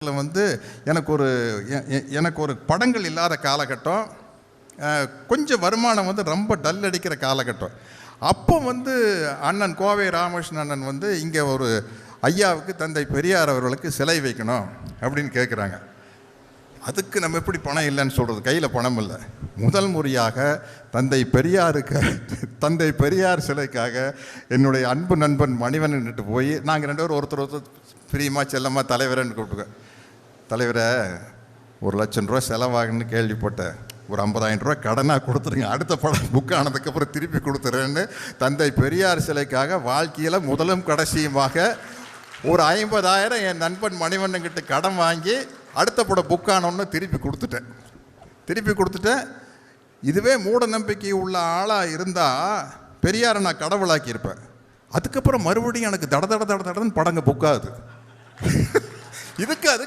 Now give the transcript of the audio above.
வந்து எனக்கு ஒரு எ- எ- எனக்கு ஒரு படங்கள் இல்லாத காலகட்டம் கொஞ்சம் வருமானம் வந்து ரொம்ப டல் அடிக்கிற காலகட்டம். அப்போ வந்து அண்ணன் கோவை ராமகிருஷ்ணன் அண்ணன் வந்து இங்கே ஒரு ஐயாவுக்கு தந்தை பெரியார் அவர்களுக்கு சிலை வைக்கணும் அப்படின்னு கேட்குறாங்க அதுக்கு நம்ம எப்படி பணம் இல்லைன்னு சொல்கிறது கையில் பணம் இல்லை. முதல் முறையாக தந்தை பெரியாருக்கு தந்தை பெரியார் சிலைக்காக என்னுடைய அன்பு நண்பன் மணிவண்ணன்ட்டு போய் நாங்கள் ரெண்டு பேரும் ஒருத்தர் ஒருத்தர் பிரியமா செல்லம்மா தலைவரன்னு கூப்பிட்டுக்க. தலைவரை ஒரு லட்சம் ரூபா செலவாகுன்னு கேள்விப்பட்டேன் ஒரு ஐம்பதாயிரம் ரூபா கடனாக கொடுத்துருங்க. அடுத்த படம் புக் ஆனதுக்கப்புறம் திருப்பி கொடுத்துறேன்னு தந்தை பெரியார் சிலைக்காக வாழ்க்கையில் முதலும் கடைசியுமாக ஒரு ஐம்பதாயிரம் என் நண்பன் மணிவண்ணன்கிட்ட கடன் வாங்கி அடுத்த படம் புக் ஆனோன்னு திருப்பி கொடுத்துட்டேன். திருப்பி கொடுத்துட்டேன். இதுவே மூட நம்பிக்கை உள்ள ஆளாக இருந்தால் பெரியாரை நான் கடவுளாக்கியிருப்பேன். அதுக்கப்புறம் மறுபடியும் எனக்கு தட தட தட தடன்னு படங்க புக்காது. இதுக்கு அதுக்கு